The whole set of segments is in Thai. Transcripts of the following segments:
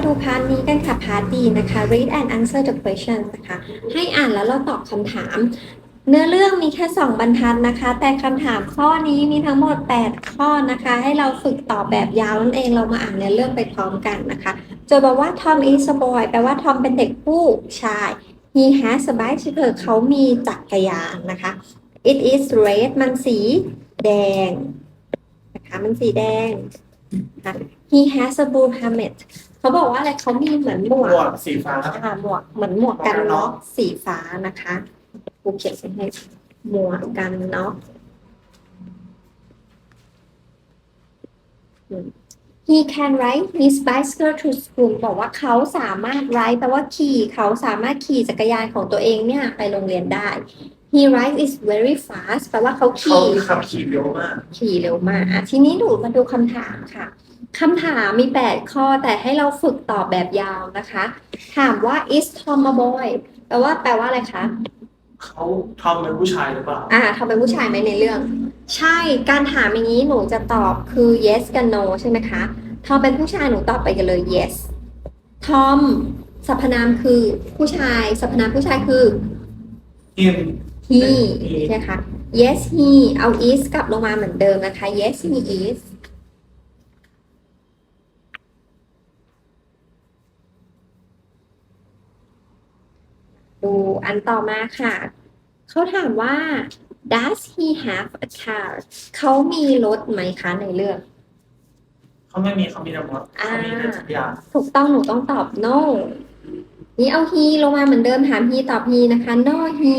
มาดูพาร์ทนี้กันค่ะพาร์ทดีนะคะ read and answer the question นะคะ ให้อ่านแล้วเราตอบคำถาม เนื้อเรื่องมีแค่ 2 บรรทัดนะคะ แต่คำถามข้อนี้มีทั้งหมด 8 ข้อนะคะ ให้เราฝึกตอบแบบยาวนั่นเองเรามาอ่านเนื้อเรื่องไปพร้อมกันนะคะจทย์บอกว่า Tom is a boy แปลว่า Tom เป็นเด็กผู้ชาย he has a bicycle เขามีจักรยานนะคะ it is red มันสีแดงนะคะมันสีแดงนะ he has a blue helmet เขาบอกว่าอะไรเขามีเหมือนหมวหมกวกสีฟ้าค่ะหมวกเหมือนหมวกกันน็อกสีฟ้านะคะกูเขียนไว้ให้หมวกกันน็อกอืม He can ride his bicycle to school บอกว่าเขาสามารถ ride แปลว่าขี่เขาสามารถขี่จักรยานของตัวเองเนี่ย ไปโรงเรียนได้ He rides is very fast แปลว่าเขาเขาขี่ขับขี่เร็วมากขี่เร็วมากอะทีนี้หนูมาดูคำถามค่ะคำถามมี 8 ข้อแต่ให้เราฝึกตอบแบบยาวนะคะ ถามว่า is Tom a boy แปลว่าแปลว่าอะไรคะ เขาทอมเป็นผู้ชายหรือเปล่าอ่าทอมเป็นผู้ชายไหมในเรื่อง ใช่การถามอย่างนี้หนูจะตอบคือ yes กับ no ใช่ไหมคะทอมเป็นผู้ชายหนูตอบไปกันเลย yes ทอมสรรพนามคือผู้ชายสรรพนามผู้ชายคือทีม he เป็น he ใช่ไหมคะ yes he เอา is กลับลงมาเหมือนเดิมนะคะ yes he is ดูอันต่อมาค่ะ เขาถามว่า does he have a car เขามีรถไหมคะในเรื่อง เขาไม่มีเขามีแต่รถอ่าเขามีแต่จักรยานถูกต้องหนูต้องตอบ no นี่เอา he ลงมาเหมือนเดิมถาม he ตอบ he นะคะ no he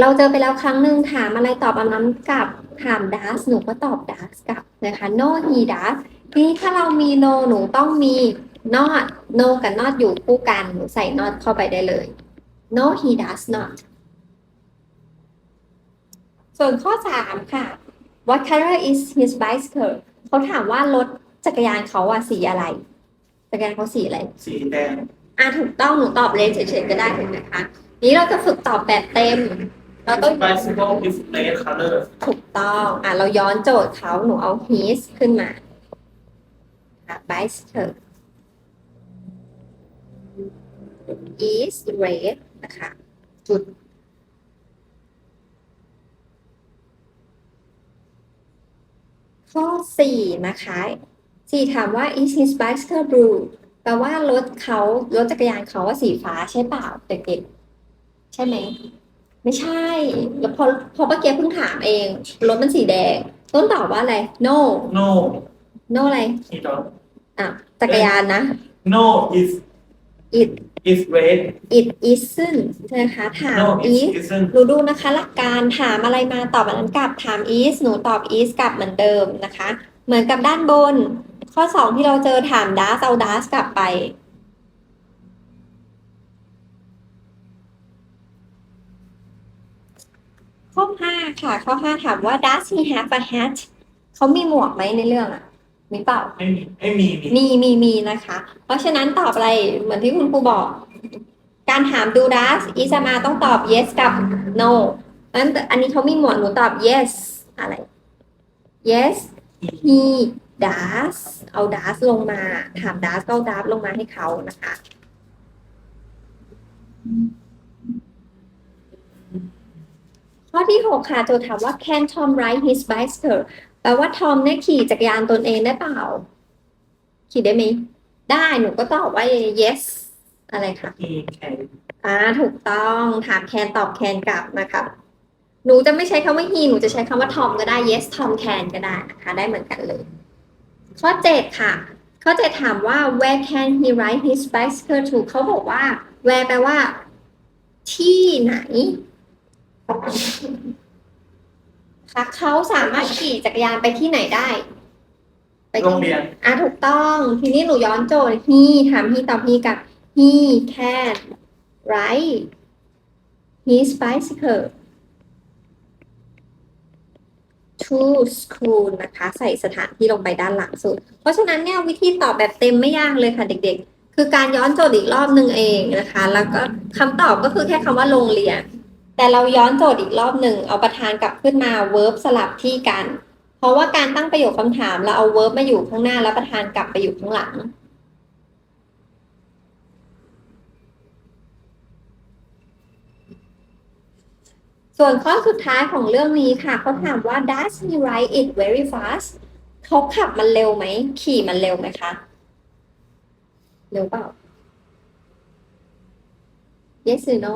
เราเจอไปแล้วครั้งหนึ่งถามอะไรตอบอันนั้นกลับถาม does หนูก็ตอบ does กลับนะคะ no he does ทีนี้ถ้าเรามี no หนูต้องมี not no กับ not อยู่คู่กันหนูใส่ not เข้าไปได้เลย no he does not ส่วนข้อ 3 ค่ะ what color is his bicycle เขาถามว่ารถจักรยานเขาอะสีอะไร จักรยานเขาสีอะไร สีแดงอะถูกต้องหนูตอบเลยเฉยๆก็ได้ถูกไหมคะนี้เราจะฝึกตอบแบบเต็ม เราต้อง bicycle is red color ถูกต้องอะเราย้อนโจทย์เขาหนูเอา his ขึ้นมาค่ะ bicycle is red นะคะ จุด ข้อ 4 นะคะสี่ถามว่า is his bicycle blue แปลว่ารถเขารถจักรยานเขาว่าสีฟ้าใช่เปล่าเด็กๆใช่ไหม ไม่ใช่ แล้วพอพอเมื่อกี้เพิ่งถามเองรถมันสีแดง ต้นตอบว่าอะไร no no no อะไร he don't อะจักรยานนะ no is it is red it isn't ใช่ไหมคะถาม no is is isn't หนูดูนะคะ หลักการถามอะไรมาตอบอันนั้นกลับถาม is หนูตอบ is กลับเหมือนเดิมนะคะ เหมือนกับด้านบน ข้อ 2 ที่เราเจอถาม does เอา does กลับไป ข้อ5ค่ะ ข้อ5ถามว่า does he have a hat เขามีหมวกไหมในเรื่องอะมีเปล่า ไม่มีไม่มีมีมีมีมีนะคะ เพราะฉะนั้นตอบอะไรเหมือนที่คุณครูบอก การถามดู does อีสมาต้องตอบ yes กับ no นั้นอันนี้เขามีหมวดหนูตอบ yes อะไร yes he does เอา does ลงมา ถาม does ก็เอา does ลงมาให้เขานะคะ ข้อที่ 6 ค่ะโจทย์ถามว่า can Tom ride his bicycle แปลว่าทอมเนี่ยขี่จักรยานตนเองได้เปล่า ขี่ได้ไหมได้หนูก็ตอบว่า yes อะไรคะ he can อ่าถูกต้องถามแคนตอบแคนกลับนะคะหนูจะไม่ใช้คำว่า he หนูจะใช้คำว่า Tom ก็ได้ yes Tom can ก็ได้นะคะ ได้เหมือนกันเลย ข้อ 7 ค่ะ ข้อ 7 ถามว่า where can he ride his bicycle to เขาบอกว่า where แปลว่า ที่ไหน คะเขาสามารถขี่จักรยานไปที่ไหนได้ ไปที่โรงเรียน อะถูกต้อง ทีนี้หนูย้อนโจทย์ he ถาม he ตอบ he กับ he can ride his bicycle to school นะคะ ใส่สถานที่ลงไปด้านหลังสุด เพราะฉะนั้นเนี่ยวิธีตอบแบบเต็มไม่ยากเลยค่ะเด็กๆ คือการย้อนโจทย์อีกรอบหนึ่งเองนะคะ แล้วก็คำตอบก็คือแค่คำว่าโรงเรียน แต่เราย้อนโจทย์อีกรอบหนึ่งเอาประธานกลับขึ้นมาเวิร์บสลับที่กัน เพราะว่าการตั้งประโยคคำถามเราเอาเวิร์บมาอยู่ข้างหน้าแล้วประธานกลับไปอยู่ข้างหลัง ส่วนข้อสุดท้ายของเรื่องนี้ค่ะเขาถามว่า does he ride it very fast เขาขับมันเร็วไหม ขี่มันเร็วไหมคะ เร็วเปล่า yes or no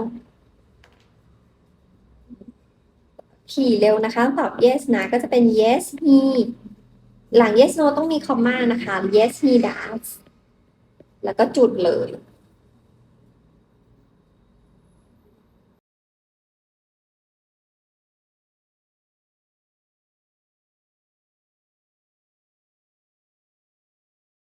ขี่เร็วนะคะตองตอบ yes นะก็จะเป็น yes he หลัง yes no ต้องมีคอมมานะคะ yes he does แล้วก็จุดเลย